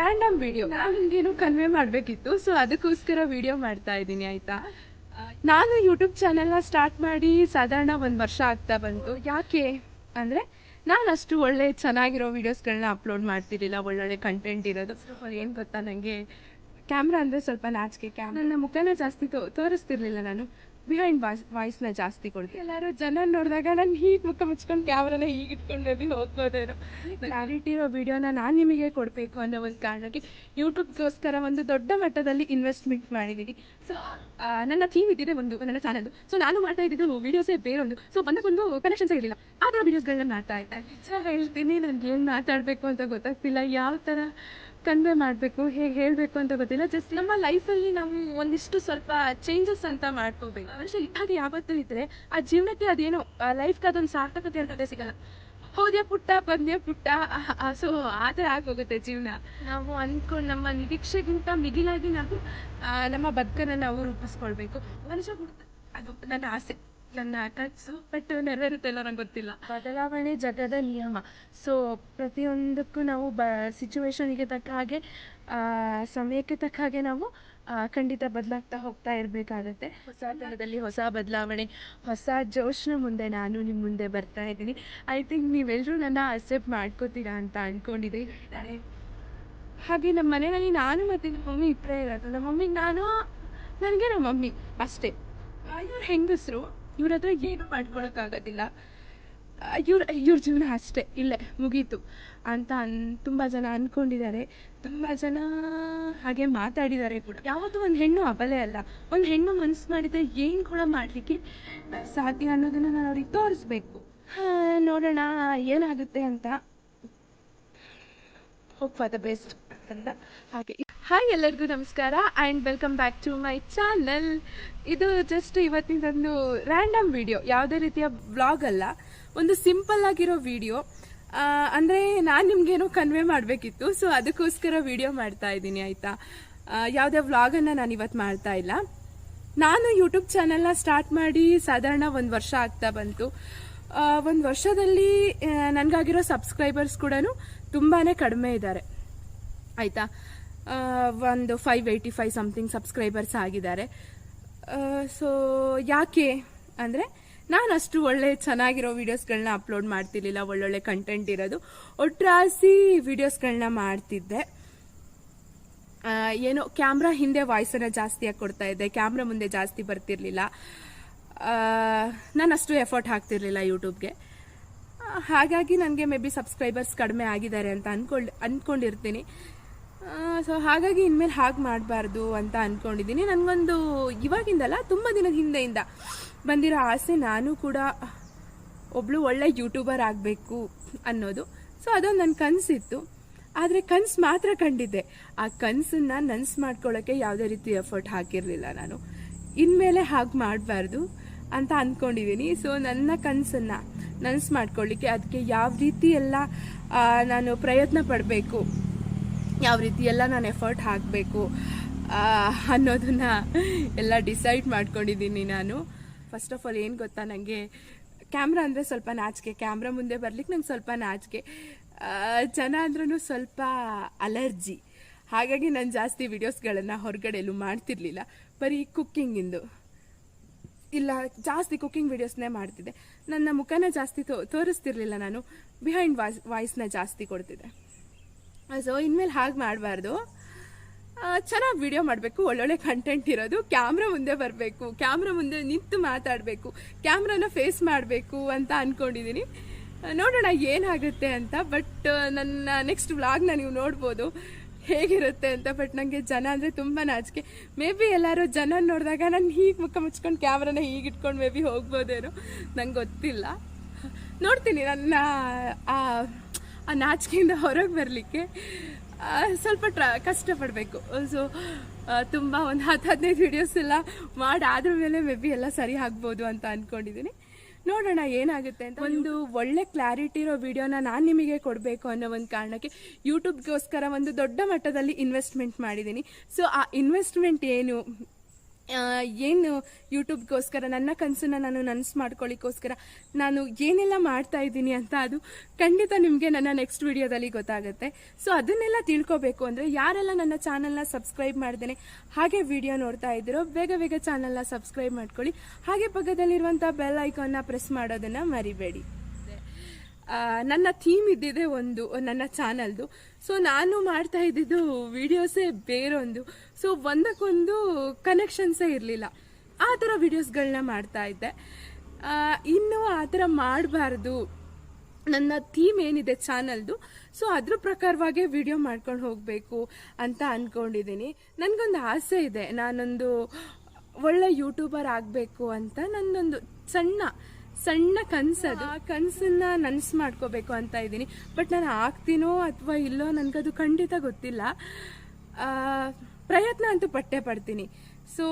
Random video ನನಗೇನು convey ಮಾಡಬೇಕಿತ್ತು so ಅದಕ್ಕೋಸ್ಕರ ವಿಡಿಯೋ ಮಾಡ್ತಾ ಇದ್ದೀನಿ ಆಯಿತಾ? ನಾನು ಯೂಟ್ಯೂಬ್ ಚಾನೆಲ್ನ ಸ್ಟಾರ್ಟ್ ಮಾಡಿ ಸಾಧಾರಣ ಒಂದು ವರ್ಷ ಆಗ್ತಾ ಬಂತು. ಯಾಕೆ ಅಂದರೆ ನಾನು ಅಷ್ಟು ಒಳ್ಳೆ ಚೆನ್ನಾಗಿರೋ ವೀಡಿಯೋಸ್ಗಳನ್ನ ಅಪ್ಲೋಡ್ ಮಾಡ್ತಿರ್ಲಿಲ್ಲ ಒಳ್ಳೊಳ್ಳೆ ಕಂಟೆಂಟ್ ಇರೋದು. ಏನು ಗೊತ್ತಾ ನನಗೆ ಕ್ಯಾಮ್ರಾ ಅಂದರೆ ಸ್ವಲ್ಪ ನಾಚಿಕೆ ಕ್ಯಾಮ್ ನನ್ನ ಮುಖನ ಜಾಸ್ತಿ ತೋ ತೋರಿಸ್ತಿರ್ಲಿಲ್ಲ ನಾನು. ಬಿಹೈಂಡ್ ವಾಯ್ಸ್ ವಾಯ್ಸ್ನ ಜಾಸ್ತಿ ಕೊಡ್ತೀನಿ. ಎಲ್ಲರೂ ಜನ ನೋಡಿದಾಗ ನಾನು ಹೀಗೆ ಮುಖ ಮುಚ್ಕೊಂಡು ಕ್ಯಾಮ್ರಾನ ಹೀಗೆ ಇಟ್ಕೊಂಡು ಹೋಗ್ಬೋದೇನೋ. ಕ್ಲಾರಿಟಿ ಇರೋ ವಿಡಿಯೋನ ನಾನು ನಿಮಗೆ ಕೊಡಬೇಕು ಅನ್ನೋ ಒಂದು ಕಾರಣಕ್ಕೆ ಯೂಟ್ಯೂಬ್ಗೋಸ್ಕರ ಒಂದು ದೊಡ್ಡ ಮಟ್ಟದಲ್ಲಿ ಇನ್ವೆಸ್ಟ್ಮೆಂಟ್ ಮಾಡಿದ್ದೀನಿ ಸೊ ನನ್ನ ಥೀಮ್ ಇದ್ದಿದೆ ಒಂದು ನನ್ನ ಚಾನಲ್ದು ಸೊ ನಾನು ಮಾಡ್ತಾ ಇದ್ದಿದ್ದು ವೀಡಿಯೋಸೇ ಬೇರೊಂದು. ಸೊ ಬಂದಕ್ಕೊಂದು ಕನೆಕ್ಷನ್ಸ್ ಇರಲಿಲ್ಲ ಆ ಥರ ವೀಡಿಯೋಸ್ಗಳನ್ನ ಮಾಡ್ತಾ ಇದ್ದೆ. ಸೊ ಹೇಳ್ತೀನಿ ನನಗೆ ಏನು ಮಾತಾಡಬೇಕು ಅಂತ ಗೊತ್ತಾಗ್ತಿಲ್ಲ. ಯಾವ ಥರ ಕನ್ವೆ ಮಾಡಬೇಕು, ಹೇಗೆ ಹೇಳಬೇಕು ಅಂತ ಗೊತ್ತಿಲ್ಲ. ಜಸ್ಟ್ ನಮ್ಮ ಲೈಫಲ್ಲಿ ನಾವು ಒಂದಿಷ್ಟು ಸ್ವಲ್ಪ ಚೇಂಜಸ್ ಅಂತ ಮಾಡ್ಕೋಬೇಕು. ಹಾಗೆ ಯಾವತ್ತೂ ಇದ್ದರೆ ಆ ಜೀವನಕ್ಕೆ ಅದೇನೋ ಲೈಫ್ಗೆ ಅದೊಂದು ಸಾರ್ಥಕತೆ ಅಂತದೇ ಸಿಗಲ್ಲ. ಹೋದ್ಯ ಪುಟ್ಟ, ಬಂದ್ಯ ಪುಟ್ಟ ಸೊ ಆ ಆಗೋಗುತ್ತೆ ಜೀವನ. ನಾವು ಅಂದ್ಕೊಂಡು ನಮ್ಮ ನಿರೀಕ್ಷೆಗಿಂತ ಮಿಗಿಲಾಗಿ ನಾವು ನಮ್ಮ ಬದುಕನ್ನು ನಾವು ರೂಪಿಸ್ಕೊಳ್ಬೇಕು. ಮನುಷ್ಯ ಅದು ನನ್ನ ಆಸೆ. ನನ್ನ ಕನಸು ಬಟ್ ನೆರವೇರುತ್ತೆಲ್ಲ ನಂಗೆ ಗೊತ್ತಿಲ್ಲ. ಬದಲಾವಣೆ ಜಗದ ನಿಯಮ. ಸೊ ಪ್ರತಿಯೊಂದಕ್ಕೂ ನಾವು ಬ ಸಿಚುವೇಶನಿಗೆ ತಕ್ಕ ಹಾಗೆ ಸಮಯಕ್ಕೆ ತಕ್ಕ ಹಾಗೆ ನಾವು ಖಂಡಿತ ಬದಲಾಗ್ತಾ ಹೋಗ್ತಾ ಇರಬೇಕಾಗತ್ತೆ. ಹೊಸ ತರದಲ್ಲಿ ಹೊಸ ಬದಲಾವಣೆ ಹೊಸ ಜೋಶ್ನ ಮುಂದೆ ನಾನು ನಿಮ್ಮ ಮುಂದೆ ಬರ್ತಾ ಇದ್ದೀನಿ. ಐ ಥಿಂಕ್ ನೀವೆಲ್ಲರೂ ನನ್ನ ಅಕ್ಸೆಪ್ಟ್ ಮಾಡ್ಕೋತೀರಾ ಅಂತ ಅಂದ್ಕೊಂಡಿದ್ದೆ ಹಾಗೆ ನಮ್ಮ ಮನೆಯಲ್ಲಿ ನಾನು ಮತ್ತು ನಮ್ಮ ಮಮ್ಮಿ ಇಬ್ಬರೇ ಇರೋದು. ನಮ್ಮ ಮಮ್ಮಿಗೆ ನಾನು ನನಗೆ ನಮ್ಮ ಮಮ್ಮಿ ಅಷ್ಟೇ. ಇವ್ರು ಹೆಂಗಸರು? ಇವ್ರ ಹತ್ರ ಏನು ಮಾಡ್ಕೊಳಕ್ಕಾಗೋದಿಲ್ಲ. ಇವ್ರ ಇವ್ರ ಜೀವನ ಅಷ್ಟೇ, ಇಲ್ಲೇ ಮುಗೀತು ಅಂತ ಅನ್, ತುಂಬ ಜನ ಅಂದ್ಕೊಂಡಿದ್ದಾರೆ ತುಂಬ ಜನ ಹಾಗೆ ಮಾತಾಡಿದ್ದಾರೆ ಕೂಡ. ಯಾವುದು ಒಂದು ಹೆಣ್ಣು ಅಬಲೆ ಅಲ್ಲ. ಒಂದು ಹೆಣ್ಣು ಮನಸ್ಸು ಮಾಡಿದ್ರೆ ಏನು ಕೂಡ ಮಾಡಲಿಕ್ಕೆ ಸಾಧ್ಯ ಅನ್ನೋದನ್ನು ನಾನು ಅವ್ರಿಗೆ ತೋರಿಸ್ಬೇಕು. ನೋಡೋಣ ಏನಾಗುತ್ತೆ ಅಂತ. ಹೋಪ್ ಫಾರ್ ದ ಬೆಸ್ಟ್ ಅಂತ. ಹಾಗೆ. ಹಾಯ್ ಎಲ್ಲರಿಗೂ ನಮಸ್ಕಾರ. And welcome back to my channel ಇದು ಜಸ್ಟ್ ಇವತ್ತಿನದೊಂದು ರ್ಯಾಂಡಮ್ ವಿಡಿಯೋ ಯಾವುದೇ ರೀತಿಯ ವ್ಲಾಗ್ ಅಲ್ಲ. ಒಂದು ಸಿಂಪಲ್ ಆಗಿರೋ ವಿಡಿಯೋ ಅಂದರೆ ನಾನು ನಿಮಗೇನೋ ಕನ್ವೆ ಮಾಡಬೇಕಿತ್ತು. ಸೊ ಅದಕ್ಕೋಸ್ಕರ ವಿಡಿಯೋ ಮಾಡ್ತಾ ಇದ್ದೀನಿ, ಆಯಿತಾ? ಯಾವುದೇ ವ್ಲಾಗನ್ನು ನಾನು ಇವತ್ತು ಮಾಡ್ತಾ ಇಲ್ಲ. ನಾನು ಯೂಟ್ಯೂಬ್ ಚಾನೆಲ್ನ ಸ್ಟಾರ್ಟ್ ಮಾಡಿ ಸಾಧಾರಣ ಒಂದು ವರ್ಷ ಆಗ್ತಾ ಬಂತು. ಒಂದು ವರ್ಷದಲ್ಲಿ ನನಗಾಗಿರೋ ಸಬ್ಸ್ಕ್ರೈಬರ್ಸ್ ಕೂಡ ತುಂಬಾ ಕಡಿಮೆ ಇದ್ದಾರೆ ಆಯಿತಾ? ಒಂದು five eighty five something subscribers ಆಗಿದ್ದಾರೆ ಸೊ ಯಾಕೆ ಅಂದರೆ ನಾನು ಅಷ್ಟು ಒಳ್ಳೆ ಚೆನ್ನಾಗಿರೋ ವೀಡಿಯೋಸ್ಗಳನ್ನ ಅಪ್ಲೋಡ್ ಮಾಡ್ತಿರ್ಲಿಲ್ಲ, ಒಳ್ಳೊಳ್ಳೆ ಕಂಟೆಂಟ್ ಇರೋದು. ಒಟ್ರಾಸಿ ವೀಡಿಯೋಸ್ಗಳನ್ನ ಮಾಡ್ತಿದ್ದೆ. ಏನು ಕ್ಯಾಮ್ರಾ ಹಿಂದೆ ವಾಯ್ಸನ್ನು ಜಾಸ್ತಿಯಾಗಿ ಕೊಡ್ತಾ ಇದ್ದೆ? ಕ್ಯಾಮ್ರಾ ಮುಂದೆ ಜಾಸ್ತಿ ಬರ್ತಿರ್ಲಿಲ್ಲ. ನಾನು ಅಷ್ಟು ಎಫರ್ಟ್ ಹಾಕ್ತಿರ್ಲಿಲ್ಲ ಯೂಟ್ಯೂಬ್ಗೆ ಹಾಗಾಗಿ ನನಗೆ ಮೇ ಬಿ ಸಬ್ಸ್ಕ್ರೈಬರ್ಸ್ ಕಡಿಮೆ ಆಗಿದ್ದಾರೆ ಅಂತ ಅನ್ಕೊಂಡು ಅಂದ್ಕೊಂಡಿರ್ತೀನಿ ಸೊ ಹಾಗಾಗಿ ಇನ್ಮೇಲೆ ಹಾಗೆ ಮಾಡಬಾರ್ದು ಅಂತ ಅಂದ್ಕೊಂಡಿದ್ದೀನಿ ನನಗೊಂದು ಇವಾಗಿಂದಲ್ಲ ತುಂಬ ದಿನದ ಹಿಂದೆಯಿಂದ ಬಂದಿರೋ ಆಸೆ ನಾನು ಕೂಡ ಒಬ್ಳು ಒಳ್ಳೆ ಯೂಟ್ಯೂಬರ್ ಆಗಬೇಕು ಅನ್ನೋದು. ಸೊ ಅದೊಂದು ನನ್ನ ಕನಸಿತ್ತು. ಆದರೆ ಕನಸು ಮಾತ್ರ ಕಂಡಿದ್ದೆ. ಆ ಕನಸನ್ನು ನನ್ಸ್ ಮಾಡ್ಕೊಳ್ಳೋಕ್ಕೆ ಯಾವುದೇ ರೀತಿ ಎಫರ್ಟ್ ಹಾಕಿರಲಿಲ್ಲ ನಾನು. ಇನ್ಮೇಲೆ ಹಾಗೆ ಮಾಡಬಾರ್ದು ಅಂತ ಅಂದ್ಕೊಂಡಿದ್ದೀನಿ ಸೊ ನನ್ನ ಕನಸನ್ನು ನನ್ಸ್ ಮಾಡ್ಕೊಳ್ಳಿಕ್ಕೆ ಅದಕ್ಕೆ ಯಾವ ರೀತಿ ಎಲ್ಲ ನಾನು ಪ್ರಯತ್ನ ಪಡಬೇಕು ಯಾವ ರೀತಿ ಎಲ್ಲ ನಾನು ಎಫರ್ಟ್ ಹಾಕಬೇಕು ಅನ್ನೋದನ್ನ ಎಲ್ಲ ಡಿಸೈಡ್ ಮಾಡ್ಕೊಂಡಿದ್ದೀನಿ ನಾನು. ಫಸ್ಟ್ ಆಫ್ ಆಲ್ ಏನು ಗೊತ್ತಾ ನನಗೆ ಕ್ಯಾಮ್ರಾ ಅಂದರೆ ಸ್ವಲ್ಪ ನಾಚಿಕೆ. ಕ್ಯಾಮ್ರಾ ಮುಂದೆ ಬರ್ಲಿಕ್ಕೆ ನಂಗೆ ಸ್ವಲ್ಪ ನಾಚಿಕೆ. ಜನ ಅಂದ್ರೂ ಸ್ವಲ್ಪ ಅಲರ್ಜಿ ಹಾಗಾಗಿ ನಾನು ಜಾಸ್ತಿ ವಿಡಿಯೋಸ್ಗಳನ್ನು ಹೊರಗಡೆ ಎಲ್ಲೂ ಮಾಡ್ತಿರ್ಲಿಲ್ಲ. ಬರೀ ಕುಕ್ಕಿಂಗಿಂದು ಇಲ್ಲ, ಜಾಸ್ತಿ ಕುಕ್ಕಿಂಗ್ ವಿಡಿಯೋಸ್ನೇ ಮಾಡ್ತಿದ್ದೆ. ನನ್ನ ಮುಖನ ಜಾಸ್ತಿ ತೋ, ತೋರಿಸ್ತಿರ್ಲಿಲ್ಲ ನಾನು. ಬಿಹೈಂಡ್ ವಾಯ್ಸ್ ವಾಯ್ಸ್ನ ಜಾಸ್ತಿ ಕೊಡ್ತಿದ್ದೆ. ಸೊ ಇನ್ಮೇಲೆ ಹಾಗೆ ಮಾಡಬಾರ್ದು. ಚೆನ್ನಾಗಿ ವಿಡಿಯೋ ಮಾಡಬೇಕು, ಒಳ್ಳೊಳ್ಳೆ ಕಂಟೆಂಟ್ ಇರೋದು. ಕ್ಯಾಮ್ರಾ ಮುಂದೆ ಬರಬೇಕು ಕ್ಯಾಮ್ರಾ ಮುಂದೆ ನಿಂತು ಮಾತಾಡಬೇಕು ಕ್ಯಾಮ್ರಾನ ಫೇಸ್ ಮಾಡಬೇಕು ಅಂತ ಅಂದ್ಕೊಂಡಿದ್ದೀನಿ ನೋಡೋಣ ಏನಾಗುತ್ತೆ ಅಂತ ಬಟ್ ನನ್ನ ನೆಕ್ಸ್ಟ್ ವ್ಲಾಗ್ನ ನೀವು ನೋಡ್ಬೋದು. ಹೇಗಿರುತ್ತೆ ಅಂತ ಬಟ್ ನನಗೆ ಜನ ಅಂದರೆ ತುಂಬ ನಾಚಿಕೆ. ಮೇ ಬಿ ಎಲ್ಲರೂ ಜನ ನೋಡಿದಾಗ ನಾನು ಹೀಗೆ ಮುಖ ಮುಚ್ಕೊಂಡು ಕ್ಯಾಮ್ರಾನ ಹೀಗೆ ಇಟ್ಕೊಂಡು ಮೇ ಬಿ ಹೋಗ್ಬೋದೇನೋ, ನಂಗೆ ಗೊತ್ತಿಲ್ಲ. ನೋಡ್ತೀನಿ, ನನ್ನ ಆ ನಾಚಿಕೆಯಿಂದ ಹೊರಗೆ ಬರಲಿಕ್ಕೆ ಸ್ವಲ್ಪ ಟ್ರ ಕಷ್ಟಪಡಬೇಕು. ಸೊ ತುಂಬ ಒಂದು ಹತ್ತು ಹದಿನೈದು ವೀಡಿಯೋಸ್ ಎಲ್ಲ ಮಾಡಿ ಆದ್ರ ಮೇಲೆ ಮೇ ಬಿ ಎಲ್ಲ ಸರಿ ಆಗ್ಬೋದು ಅಂತ ಅಂದ್ಕೊಂಡಿದ್ದೀನಿ ನೋಡೋಣ ಏನಾಗುತ್ತೆ ಅಂತ. ಒಂದು ಒಳ್ಳೆ ಕ್ಲಾರಿಟಿ ಇರೋ ವಿಡಿಯೋನ ನಾನು ನಿಮಗೆ ಕೊಡಬೇಕು ಅನ್ನೋ ಒಂದು ಕಾರಣಕ್ಕೆ ಯೂಟ್ಯೂಬ್ಗೋಸ್ಕರ ಒಂದು ದೊಡ್ಡ ಮಟ್ಟದಲ್ಲಿ ಇನ್ವೆಸ್ಟ್ಮೆಂಟ್ ಮಾಡಿದ್ದೀನಿ ಸೊ ಆ ಇನ್ವೆಸ್ಟ್ಮೆಂಟ್ ಏನು ಏನು ಯೂಟ್ಯೂಬ್ಗೋಸ್ಕರ ನನ್ನ ಕನಸನ್ನ ನಾನು ನನಸು ಮಾಡ್ಕೊಳ್ಳಿಕ್ಕೋಸ್ಕರ ನಾನು ಏನೆಲ್ಲ ಮಾಡ್ತಾ ಇದ್ದೀನಿ ಅಂತ ಅದು ಖಂಡಿತ ನಿಮಗೆ ನನ್ನ ನೆಕ್ಸ್ಟ್ ವಿಡಿಯೋದಲ್ಲಿ ಗೊತ್ತಾಗುತ್ತೆ. ಸೊ ಅದನ್ನೆಲ್ಲ ತಿಳ್ಕೊಬೇಕು ಅಂದರೆ ಯಾರೆಲ್ಲ ನನ್ನ ಚಾನಲ್ನ ಸಬ್ಸ್ಕ್ರೈಬ್ ಮಾಡ್ದೇನೆ, ಹಾಗೆ ವಿಡಿಯೋ ನೋಡ್ತಾ ಇದ್ದೀರೋ, ಬೇಗ ಬೇಗ ಚಾನಲ್ನ ಸಬ್ಸ್ಕ್ರೈಬ್ ಮಾಡ್ಕೊಳ್ಳಿ. ಹಾಗೆ ಪಕ್ಕದಲ್ಲಿರುವಂಥ ಬೆಲ್ ಐಕಾನ್ನ ಪ್ರೆಸ್ ಮಾಡೋದನ್ನು ಮರಿಬೇಡಿ. ನನ್ನ ಥೀಮ್ ಇದ್ದಿದೆ ಒಂದು, ನನ್ನ ಚಾನಲ್ದು ಸೊ ನಾನು ಮಾಡ್ತಾ ಇದ್ದಿದ್ದು ವಿಡಿಯೋಸೇ ಬೇರೊಂದು. ಸೊ ಒಂದಕ್ಕೊಂದು ಕನೆಕ್ಷನ್ಸೇ ಇರಲಿಲ್ಲ. ಆ ಥರ ವಿಡಿಯೋಸ್ಗಳನ್ನ ಮಾಡ್ತಾ ಇದ್ದೆ. ಇನ್ನೂ ಆ ಥರ ಮಾಡಬಾರ್ದು. ನನ್ನ ಥೀಮ್ ಏನಿದೆ ಚಾನಲ್ದು ಸೊ ಅದ್ರ ಪ್ರಕಾರವಾಗೇ ವಿಡಿಯೋ ಮಾಡ್ಕೊಂಡು ಹೋಗಬೇಕು ಅಂತ ಅಂದ್ಕೊಂಡಿದ್ದೀನಿ ನನಗೊಂದು ಆಸೆ ಇದೆ. ನಾನೊಂದು ಒಳ್ಳೆ ಯೂಟ್ಯೂಬರ್ ಆಗಬೇಕು ಅಂತ ನನ್ನೊಂದು ಸಣ್ಣ ಸಣ್ಣ ಕನಸದು. ಆ ಕನಸನ್ನ ನನಸು ಮಾಡ್ಕೋಬೇಕು ಅಂತ ಇದ್ದೀನಿ. ಬಟ್ ನಾನು ಆಗ್ತೀನೋ ಅಥವಾ ಇಲ್ಲೋ ನನಗದು ಖಂಡಿತ ಗೊತ್ತಿಲ್ಲ. ಪ್ರಯತ್ನ ಅಂತೂ ಪಟ್ಟೆ ಪಡ್ತೀನಿ. ಸೊ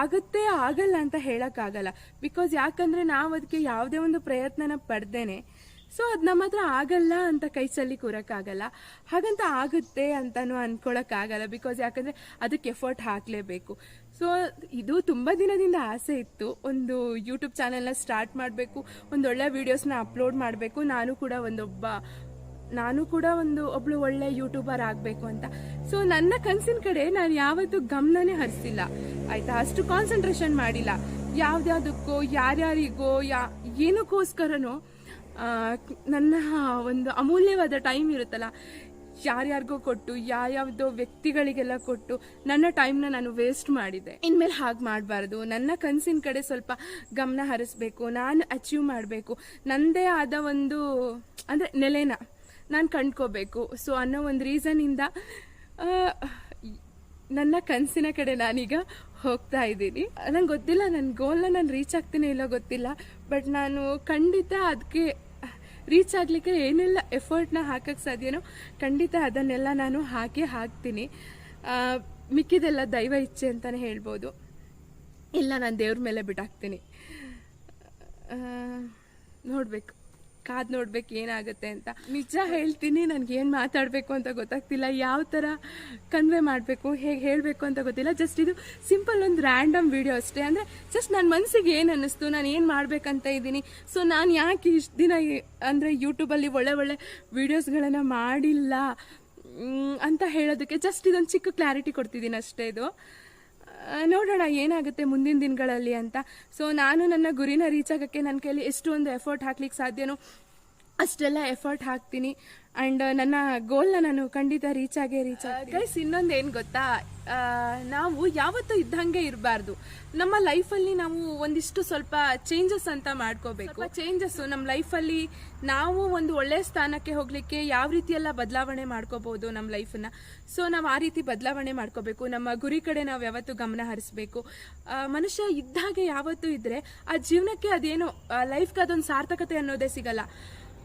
ಆಗುತ್ತೆ, ಆಗಲ್ಲ ಅಂತ ಹೇಳೋಕ್ಕಾಗಲ್ಲ. ಬಿಕಾಸ್ ಯಾಕಂದರೆ ನಾವು ಅದಕ್ಕೆ ಯಾವುದೇ ಒಂದು ಪ್ರಯತ್ನನ ಪಡ್ದೇನೆ. ಸೊ ಅದು ನಮ್ಮ ಹತ್ರ ಆಗಲ್ಲ ಅಂತ ಕೈ ಕೂರೋಕ್ಕಾಗಲ್ಲ. ಹಾಗಂತ ಆಗುತ್ತೆ ಅಂತಲೂ ಅಂದ್ಕೊಳಕ್ಕಾಗಲ್ಲ ಬಿಕಾಸ್ ಯಾಕಂದರೆ ಅದಕ್ಕೆ ಎಫರ್ಟ್ ಹಾಕಲೇಬೇಕು. ಸೊ ಇದು ತುಂಬ ದಿನದಿಂದ ಆಸೆ ಇತ್ತು. ಒಂದು ಯೂಟ್ಯೂಬ್ ಚಾನೆಲ್ನ ಸ್ಟಾರ್ಟ್ ಮಾಡಬೇಕು ಒಂದೊಳ್ಳೆ ವೀಡಿಯೋಸ್ನ ಅಪ್ಲೋಡ್ ಮಾಡಬೇಕು. ನಾನು ಕೂಡ ಒಂದೊಬ್ಬ, ನಾನು ಕೂಡ ಒಂದು ಒಬ್ಳು ಒಳ್ಳೆ ಯೂಟ್ಯೂಬರ್ ಆಗಬೇಕು ಅಂತ. ಸೊ ನನ್ನ ಕನಸಿನ ಕಡೆ ನಾನು ಯಾವತ್ತೂ ಗಮನನೇ ಹರಿಸಿಲ್ಲ. ಆಯಿತಾ? ಅಷ್ಟು ಕಾನ್ಸಂಟ್ರೇಷನ್ ಮಾಡಿಲ್ಲ. ಯಾವ್ದಾವುದಕ್ಕೋ ಯಾರ್ಯಾರಿಗೋ, ಯಾ, ಏನಕ್ಕೋಸ್ಕರನೋ ನನ್ನ ಒಂದು ಅಮೂಲ್ಯವಾದ ಟೈಮ್ ಇರುತ್ತಲ್ಲ, ಯಾರ್ಯಾರಿಗೋ ಕೊಟ್ಟು ಯಾವ್ಯಾವ್ದೋ ವ್ಯಕ್ತಿಗಳಿಗೆಲ್ಲ ಕೊಟ್ಟು ನನ್ನ ಟೈಮ್ನ ನಾನು ವೇಸ್ಟ್ ಮಾಡಿದೆ. ಇನ್ಮೇಲೆ ಹಾಗೆ ಮಾಡಬಾರ್ದು. ನನ್ನ ಕನಸಿನ ಕಡೆ ಸ್ವಲ್ಪ ಗಮನ ಹರಿಸ್ಬೇಕು, ನಾನು ಅಚೀವ್ ಮಾಡಬೇಕು. ನನ್ನದೇ ಆದ ಒಂದು, ಅಂದರೆ ನೆಲೆನ ನಾನು ಕಂಡ್ಕೋಬೇಕು. ಸೊ ಅನ್ನೋ ಒಂದು ರೀಸನಿಂದ ನನ್ನ ಕನಸಿನ ಕಡೆ ನಾನೀಗ ಹೋಗ್ತಾ ಇದ್ದೀನಿ. ನಂಗೆ ಗೊತ್ತಿಲ್ಲ ನನ್ನ ಗೋಲ್ನ ನಾನು ರೀಚ್ ಆಗ್ತೀನಿ ಇಲ್ಲೋ ಗೊತ್ತಿಲ್ಲ. ಬಟ್ ನಾನು ಖಂಡಿತ ಅದಕ್ಕೆ ರೀಚ್ ಆಗಲಿಕ್ಕೆ ಏನೆಲ್ಲ ಎಫರ್ಟ್ನ ಹಾಕಕ್ಕೆ ಸಾಧ್ಯನೋ ಖಂಡಿತ ಅದನ್ನೆಲ್ಲ ನಾನು ಹಾಕಿ ಹಾಕ್ತೀನಿ. ಮಿಕ್ಕಿದೆಲ್ಲ ದೈವ ಇಚ್ಛೆ ಅಂತಲೇ ಹೇಳ್ಬೋದು. ಇಲ್ಲ ನಾನು ದೇವ್ರ ಮೇಲೆ ಬಿಟ್ಟಾಕ್ತೀನಿ ನೋಡಬೇಕು. ಕಾದ್ ನೋಡ್ಬೇಕು ಏನಾಗುತ್ತೆ ಅಂತ. ನಿಜ ಹೇಳ್ತೀನಿ, ನನಗೆ ಏನು ಮಾತಾಡಬೇಕು ಅಂತ ಗೊತ್ತಾಗ್ತಿಲ್ಲ. ಯಾವ ಥರ ಕನ್ವೆ ಮಾಡಬೇಕು, ಹೇಗೆ ಹೇಳಬೇಕು ಅಂತ ಗೊತ್ತಿಲ್ಲ. ಜಸ್ಟ್ ಇದು ಸಿಂಪಲ್ ಒಂದು ರ್ಯಾಂಡಮ್ ವಿಡಿಯೋ ಅಷ್ಟೇ. ಅಂದರೆ ಜಸ್ಟ್ ನನ್ನ ಮನಸ್ಸಿಗೆ ಏನು ಅನ್ನಿಸ್ತು, ನಾನು ಏನು ಮಾಡಬೇಕಂತ ಇದ್ದೀನಿ. ಸೊ ನಾನು ಯಾಕೆ ಇಷ್ಟು ದಿನ ಅಂದರೆ ಯೂಟ್ಯೂಬಲ್ಲಿ ಒಳ್ಳೆ ಒಳ್ಳೆ ವೀಡಿಯೋಸ್ಗಳನ್ನು ಮಾಡಿಲ್ಲ ಅಂತ ಹೇಳೋದಕ್ಕೆ ಜಸ್ಟ್ ಇದೊಂದು ಚಿಕ್ಕ ಕ್ಲಾರಿಟಿ ಕೊಡ್ತಿದ್ದೀನಿ ಅಷ್ಟೇ ಇದು. ನೋಡೋಣ, ಏನಾಗುತ್ತೆ ಮುಂದಿನ ದಿನಗಳಲ್ಲಿ ಅಂತ. ಸೊ ನಾನು ನನ್ನ ಗುರಿನ ರೀಚ್ ಆಗೋಕ್ಕೆ ನನ್ನ ಕೈಲಿ ಎಷ್ಟು ಒಂದು ಎಫರ್ಟ್ ಹಾಕ್ಲಿಕ್ಕೆ ಸಾಧ್ಯನೋ ಅಷ್ಟೆಲ್ಲ ಎಫರ್ಟ್ ಹಾಕ್ತೀನಿ. ಆ್ಯಂಡ್ ನನ್ನ ಗೋಲ್ನ ನಾನು ಖಂಡಿತ ರೀಚ್ ಆಗೇ ರೀಚ್ ಗೈಸ್ ಇನ್ನೊಂದು ಏನು ಗೊತ್ತಾ? ಆ, ನಾವು ಯಾವತ್ತೂ ಇದ್ದಂಗೆ ಇರಬಾರ್ದು. ನಮ್ಮ ಲೈಫಲ್ಲಿ ನಾವು ಒಂದಿಷ್ಟು ಸ್ವಲ್ಪ ಚೇಂಜಸ್ ಅಂತ ಮಾಡ್ಕೋಬೇಕು. ಚೇಂಜಸ್ಸು ನಮ್ಮ ಲೈಫಲ್ಲಿ ನಾವು ಒಂದು ಒಳ್ಳೆ ಸ್ಥಾನಕ್ಕೆ ಹೋಗ್ಲಿಕ್ಕೆ ಯಾವ ರೀತಿ ಎಲ್ಲ ಬದಲಾವಣೆ ಮಾಡ್ಕೋಬಹುದು ನಮ್ಮ ಲೈಫನ್ನು ಸೊ ನಾವು ಆ ರೀತಿ ಬದಲಾವಣೆ ಮಾಡ್ಕೋಬೇಕು. ನಮ್ಮ ಗುರಿ ಕಡೆ ನಾವು ಯಾವತ್ತೂ ಗಮನ ಹರಿಸ್ಬೇಕು. ಆ, ಮನುಷ್ಯ ಇದ್ದಾಗೆ ಯಾವತ್ತೂ ಇದ್ರೆ ಆ ಜೀವನಕ್ಕೆ ಅದೇನೋ ಲೈಫ್ಗೆ ಅದೊಂದು ಸಾರ್ಥಕತೆ ಅನ್ನೋದೇ ಸಿಗಲ್ಲ.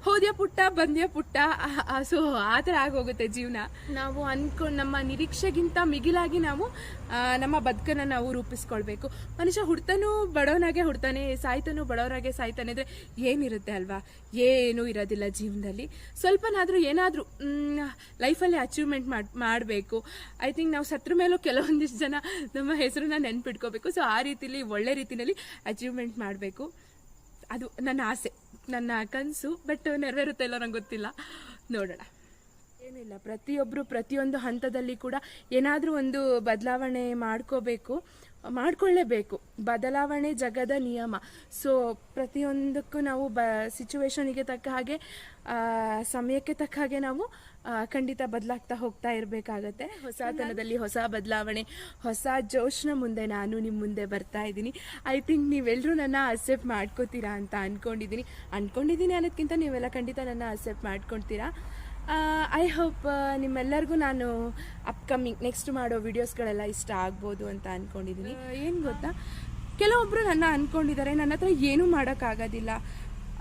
ಹೋದ್ಯ ಪುಟ್ಟ, ಬಂದ್ಯ ಪುಟ್ಟ ಸೊ ಆ ಥರ ಆಗೋಗುತ್ತೆ ಜೀವನ. ನಾವು ಅನ್ಕೊಂಡು ನಮ್ಮ ನಿರೀಕ್ಷೆಗಿಂತ ಮಿಗಿಲಾಗಿ ನಾವು ನಮ್ಮ ಬದುಕನ್ನ ನಾವು ರೂಪಿಸ್ಕೊಳ್ಬೇಕು. ಮನುಷ್ಯ ಹುಡ್ತಾನೂ ಬಡವನಾಗೆ ಹುಡ್ತಾನೆ, ಸಾಯ್ತಾನೂ ಬಡವನಾಗೆ ಸಾಯ್ತಾನೆ ಅಂದ್ರೆ ಏನಿರುತ್ತೆ ಅಲ್ವಾ? ಏನೂ ಇರೋದಿಲ್ಲ ಜೀವನದಲ್ಲಿ. ಸ್ವಲ್ಪನಾದರೂ ಏನಾದರೂ ಲೈಫಲ್ಲಿ ಅಚೀವ್ಮೆಂಟ್ ಮಾಡಿ, ಮಾಡಬೇಕು. ಐ ಥಿಂಕ್ ನಾವು ಸತ್ರ ಮೇಲೂ ಕೆಲವೊಂದಿಷ್ಟು ಜನ ನಮ್ಮ ಹೆಸರನ್ನ ನೆನ್ಪಿಟ್ಕೋಬೇಕು. ಸೊ ಆ ರೀತಿಲಿ, ಒಳ್ಳೆ ರೀತಿಯಲ್ಲಿ ಅಚೀವ್ಮೆಂಟ್ ಮಾಡಬೇಕು. ಅದು ನನ್ನ ಆಸೆ. ನನ್ನ ಕನಸು ಬಟ್ ನೆರವೇರುತ್ತೆ ಇಲ್ಲ ನಂಗೆ ಗೊತ್ತಿಲ್ಲ. ನೋಡೋಣ. ಏನಿಲ್ಲ ಪ್ರತಿಯೊಬ್ಬರು ಪ್ರತಿಯೊಂದು ಹಂತದಲ್ಲಿ ಕೂಡ ಏನಾದರೂ ಒಂದು ಬದಲಾವಣೆ ಮಾಡ್ಕೋಬೇಕು. ಮಾಡ್ಕೊಳ್ಳೇಬೇಕು. ಬದಲಾವಣೆ ಜಗದ ನಿಯಮ. ಸೊ ಪ್ರತಿಯೊಂದಕ್ಕೂ ನಾವು ಬ ಸಿಚುವೇಶನಿಗೆ ತಕ್ಕ ಹಾಗೆ ಸಮಯಕ್ಕೆ ತಕ್ಕ ಹಾಗೆ ನಾವು ಖಂಡಿತ ಬದಲಾಗ್ತಾ ಹೋಗ್ತಾ ಇರಬೇಕಾಗತ್ತೆ. ಹೊಸತನದಲ್ಲಿ ಹೊಸ ಬದಲಾವಣೆ ಹೊಸ ಜೋಶ್ನ ಮುಂದೆ ನಾನು ನಿಮ್ಮ ಮುಂದೆ ಬರ್ತಾ ಇದ್ದೀನಿ. ಐ ಥಿಂಕ್ ನೀವೆಲ್ಲರೂ ನನ್ನ ಅಕ್ಸೆಪ್ಟ್ ಮಾಡ್ಕೋತೀರಾ ಅಂತ ಅಂದ್ಕೊಂಡಿದ್ದೀನಿ ಅಂದ್ಕೊಂಡಿದ್ದೀನಿ ಅನ್ನೋದಕ್ಕಿಂತ ನೀವೆಲ್ಲ ಖಂಡಿತ ನನ್ನ ಅಕ್ಸೆಪ್ಟ್ ಮಾಡ್ಕೊಳ್ತೀರಾ? ಐ ಹೋಪ್ ನಿಮ್ಮೆಲ್ಲರಿಗೂ ನಾನು ಅಪ್ಕಮಿಂಗ್ ನೆಕ್ಸ್ಟ್ ಮಾಡೋ ವಿಡಿಯೋಸ್ಗಳೆಲ್ಲ ಇಷ್ಟ ಆಗ್ಬೋದು ಅಂತ ಅಂದ್ಕೊಂಡಿದ್ದೀನಿ ಏನು ಗೊತ್ತಾ? ಕೆಲವೊಬ್ಬರು ನನ್ನ ಅಂದ್ಕೊಂಡಿದ್ದಾರೆ ನನ್ನ ಹತ್ರ ಏನೂ ಮಾಡೋಕ್ಕಾಗೋದಿಲ್ಲ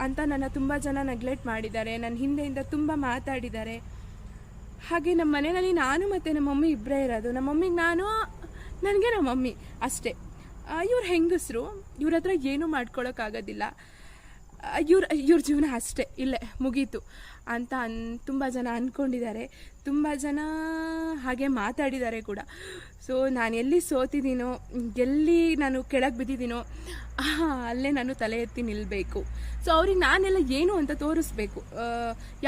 ಅಂತ ನನ್ನ ತುಂಬ ಜನ ನೆಗ್ಲೆಕ್ಟ್ ಮಾಡಿದ್ದಾರೆ ನನ್ನ ಹಿಂದೆಯಿಂದ ತುಂಬ ಮಾತಾಡಿದ್ದಾರೆ. ಹಾಗೆ ನಮ್ಮ ಮನೆಯಲ್ಲಿ ನಾನು ಮತ್ತು ನಮ್ಮ ಮಮ್ಮಿ ಇಬ್ಬರೇ ಇರೋದು. ನಮ್ಮ ಮಮ್ಮಿಗೆ ನಾನು ನನಗೆ ನಮ್ಮ ಮಮ್ಮಿ ಅಷ್ಟೇ. ಇವ್ರು ಹೆಂಗಸರು ಇವ್ರ ಹತ್ರ ಏನೂ ಮಾಡ್ಕೊಳಕ್ಕಾಗೋದಿಲ್ಲ. ಇವ್ರ ಇವ್ರ ಜೀವನ ಅಷ್ಟೇ, ಇಲ್ಲೇ ಮುಗೀತು ಅಂತ ಅನ್, ತುಂಬ ಜನ ಅಂದ್ಕೊಂಡಿದ್ದಾರೆ ತುಂಬ ಜನ ಹಾಗೆ ಮಾತಾಡಿದ್ದಾರೆ ಕೂಡ. ಸೊ ನಾನು ಎಲ್ಲಿ ಸೋತಿದ್ದೀನೋ ಎಲ್ಲಿ ನಾನು ಕೆಳಗೆ ಬಿದ್ದಿದ್ದೀನೋ ಅಲ್ಲೇ ನಾನು ತಲೆ ಎತ್ತಿ ನಿಲ್ಲಬೇಕು ಸೊ ಅವ್ರಿಗೆ ನಾನೆಲ್ಲ ಏನು ಅಂತ ತೋರಿಸ್ಬೇಕು.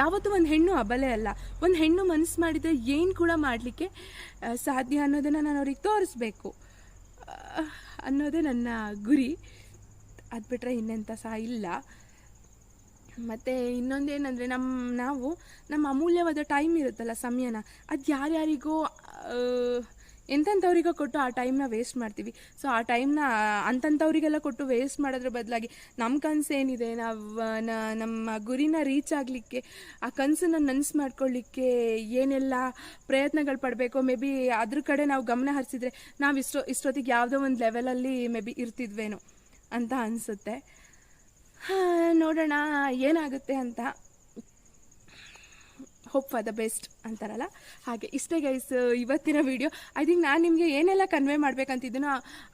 ಯಾವತ್ತೂ ಒಂದು ಹೆಣ್ಣು ಅಬಲೆ ಅಲ್ಲ. ಒಂದು ಹೆಣ್ಣು ಮನಸ್ಸು ಮಾಡಿದರೆ ಏನು ಕೂಡ ಮಾಡಲಿಕ್ಕೆ ಸಾಧ್ಯ ಅನ್ನೋದನ್ನು ನಾನು ಅವ್ರಿಗೆ ತೋರಿಸ್ಬೇಕು. ಅನ್ನೋದೇ ನನ್ನ ಗುರಿ. ಅದು ಬಿಟ್ಟರೆ ಇನ್ನೆಂಥ ಸಹ ಇಲ್ಲ. ಮತ್ತು ಇನ್ನೊಂದೇನೆಂದರೆ ನಮ್ಮ ನಾವು ನಮ್ಮ ಅಮೂಲ್ಯವಾದ ಟೈಮ್ ಇರುತ್ತಲ್ಲ ಸಮಯನ ಅದು ಯಾರ್ಯಾರಿಗೋ ಆ, ಕೊಟ್ಟು ಆ ಟೈಮ್ನ ವೇಸ್ಟ್ ಮಾಡ್ತೀವಿ. ಸೊ ಆ ಟೈಮ್ನ ಅಂತಂಥವ್ರಿಗೆಲ್ಲ ಕೊಟ್ಟು ವೇಸ್ಟ್ ಮಾಡೋದ್ರ ಬದಲಾಗಿ ನಮ್ಮ ಕನಸು ಏನಿದೆ ನಾವು ನ- ನಮ್ಮ ಗುರಿನ ರೀಚ್ ಆಗಲಿಕ್ಕೆ ಆ ಕನಸನ್ನು ನನಸು ಮಾಡ್ಕೊಳ್ಳಿಕ್ಕೆ ಏನೆಲ್ಲ ಪ್ರಯತ್ನಗಳು ಪಡಬೇಕು ಮೇ ಬಿ ಅದ್ರ ಕಡೆ ನಾವು ಗಮನ ಹರಿಸಿದ್ರೆ ನಾವು ಇಷ್ಟೋ ಇಷ್ಟೊತ್ತಿಗೆ ಯಾವುದೋ ಒಂದು ಲೆವೆಲಲ್ಲಿ ಮೇ ಬಿ ಇರ್ತಿದ್ವೇನೋ ಅಂತ ಅನಿಸುತ್ತೆ. ನೋಡೋಣ, ಏನಾಗುತ್ತೆ ಅಂತ. ಹೋಪ್ ಫಾರ್ ದ ಬೆಸ್ಟ್ ಅಂತಾರಲ್ಲ? ಹಾಗೆ, ಇಷ್ಟೇ ಗೈಸ್ ಇವತ್ತಿನ ವಿಡಿಯೋ ಐ ಥಿಂಕ್ ನಾನು ನಿಮಗೆ ಏನೆಲ್ಲ ಕನ್ವೆ ಮಾಡ್ಬೇಕಂತಿದ್ದೀನೋ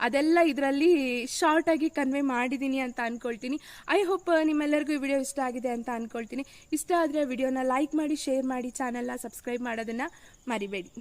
ಅದೆಲ್ಲ ಇದರಲ್ಲಿ ಶಾರ್ಟಾಗಿ ಕನ್ವೆ ಮಾಡಿದ್ದೀನಿ ಅಂತ ಅಂದ್ಕೊಳ್ತೀನಿ ಐ ಹೋಪ್ ನಿಮ್ಮೆಲ್ಲರಿಗೂ ಈ ವಿಡಿಯೋ ಇಷ್ಟ ಆಗಿದೆ ಅಂತ ಅಂದ್ಕೊಳ್ತೀನಿ ಇಷ್ಟ ಆದರೆ ವಿಡಿಯೋನ ಲೈಕ್ ಮಾಡಿ ಶೇರ್ ಮಾಡಿ ಚಾನಲ್ನ ಸಬ್ಸ್ಕ್ರೈಬ್ ಮಾಡೋದನ್ನು ಮರಿಬೇಡಿ.